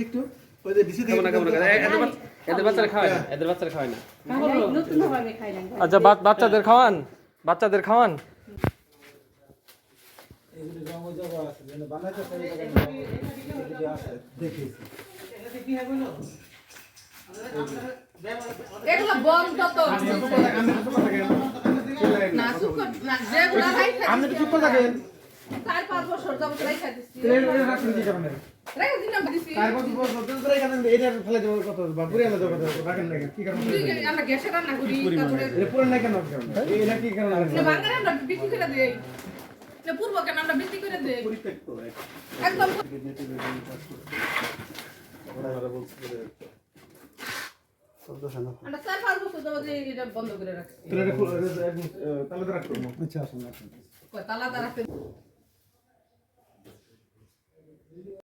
একটু? ওই যে ডিসি থেকে এদের বাচ্চারা খাওয়ায় না এদের বাচ্চারা খাওয়ায় না। নতুন ভাবে খাইলাম আচ্ছা বাচ্চাদের খাওয়ান? বাচ্চাদের খাওয়ান? এগুলো বন্ধ তো। না চুপ না যেগুলো রাইখা আপনি চুপ করে থাকেন। চার পাঁচ বছর যাবত রাইখা দিছি। এটা কি কারণে? রাইখা দিলাম দিছি। চার বছর পর সত্যি করে এটা ফেলে দেবো কত বা পুরে এনে দেবো কত রাখেন না কি কারণে? আমরা গ্যাসে রান্না করি তারপরে পুরে না কেন এটা কি কারণে না বাঙালি আমরা বিক্রি করে দেই। না পূর্ব কেন? আমরা বৃদ্ধি করে দেই। একদম আমরা চার পাঁচ বছর যাবত এটা বন্ধ করে রাখছি। তাহলে একদম, রাখব আচ্ছা আসুন তালা রাখতে